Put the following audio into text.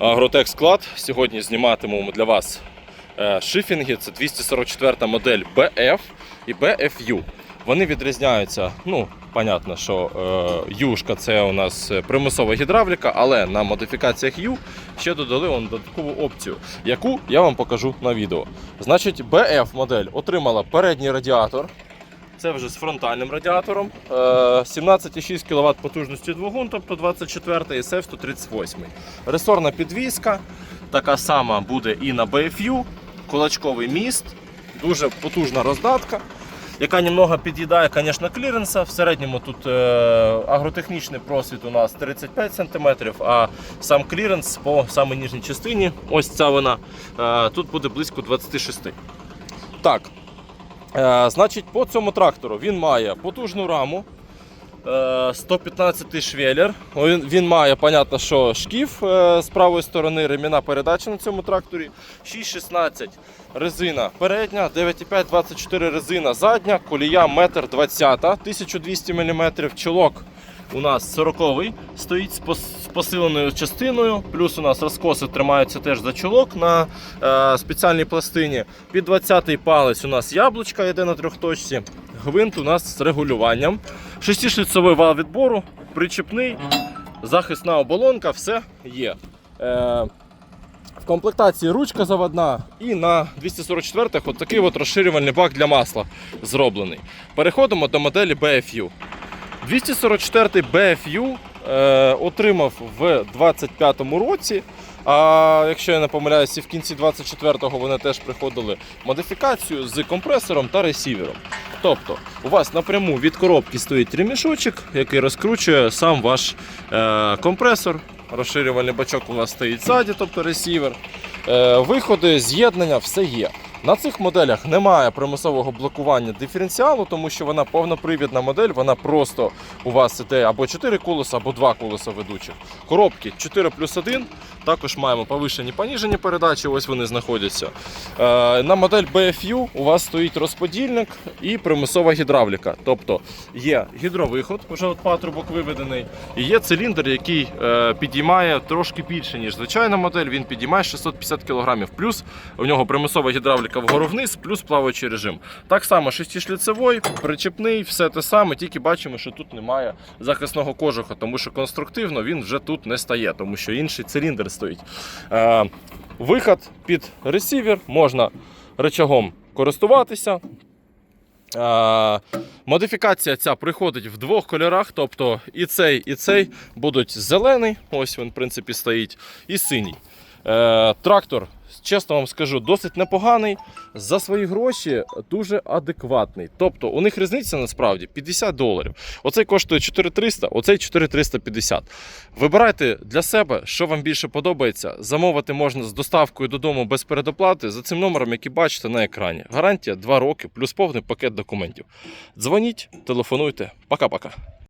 Агротек склад. Сьогодні зніматимемо для вас е, шифінги. Це 244 модель BF і BFU. Вони відрізняються. Ну, понятно, що е, юшка це у нас примусова гідравліка, але на модифікаціях Ю ще додали вон додаткову опцію, яку я вам покажу на відео. Значить, BF модель отримала передній радіатор. Це вже з фронтальним радіатором. Е, 17,6 кВт потужності двигун, тобто 24 і SF 138. Ресорна підвізка. Така сама буде і на BFU. Кулачковий міст, дуже потужна роздатка, яка немного під'їдає, звісно, кліренса. В середньому тут е, агротехнічний просвіт у нас 35 см, а сам кліренс по самій нижній частині, ось ця вона, е, тут буде близько 26. Так, Е, значить, по цьому трактору він має потужну раму. е, 115 швеллер. Він, має, понятно, що шкіф е, з правої сторони, реміна передачі на цьому тракторі. 6,16 резина передня, 9,5 24 резина задня, колія 1,20 м, 1200 мм, чолок у нас 40-й стоїть з посиленою частиною. Плюс у нас розкоси тримаються теж за чолок на е, спеціальній пластині. Під 20-й палець у нас яблучка йде на трьохточці. Гвинт у нас з регулюванням. Шестишліцевий вал відбору, причепний, захисна оболонка, все є. Е, в комплектації ручка заводна і на 244-х от такий от розширювальний бак для масла зроблений. Переходимо до моделі BFU. 244 BFU е, отримав в 25-му році. А якщо я не помиляюся, в кінці 24-го вони теж приходили модифікацію з компресором та ресівером. Тобто, у вас напряму від коробки стоїть ремішочок, який розкручує сам ваш е, компресор. Розширювальний бачок у вас стоїть ззаді, тобто ресівер. Е, виходи, з'єднання, все є. На цих моделях немає примусового блокування диференціалу, тому що вона повнопривідна модель, вона просто у вас іде або 4 колеса, або 2 колеса ведучих. Коробки 4 плюс 1. Також маємо повишені поніжені передачі, ось вони знаходяться. Е, на модель BFU у вас стоїть розподільник і примусова гідравліка. Тобто є гідровиход, вже от патрубок виведений, і є циліндр, який е, підіймає трошки більше, ніж звичайна модель. Він підіймає 650 кг. Плюс у нього примусова гідравліка вгору вниз, плюс плаваючий режим. Так само шестишліцевий, причепний, все те саме, тільки бачимо, що тут немає захисного кожуха, тому що конструктивно він вже тут не стає, тому що інший циліндр стоїть. Е, виход під ресівер можна рычагом користуватися. Е, Модифікація ця приходить в двох кольорах, тобто і цей, і цей будуть зелений, ось він в принципі стоїть, і синій. Е, трактор, чесно вам скажу, досить непоганий. За свої гроші дуже адекватний. Тобто у них різниця насправді 50 доларів. Оцей коштує 4300, оцей 4350. Вибирайте для себе, що вам більше подобається. Замовити можна з доставкою додому без передоплати за цим номером, який бачите на екрані. Гарантія 2 роки плюс повний пакет документів. Дзвоніть, телефонуйте. Пока-пока.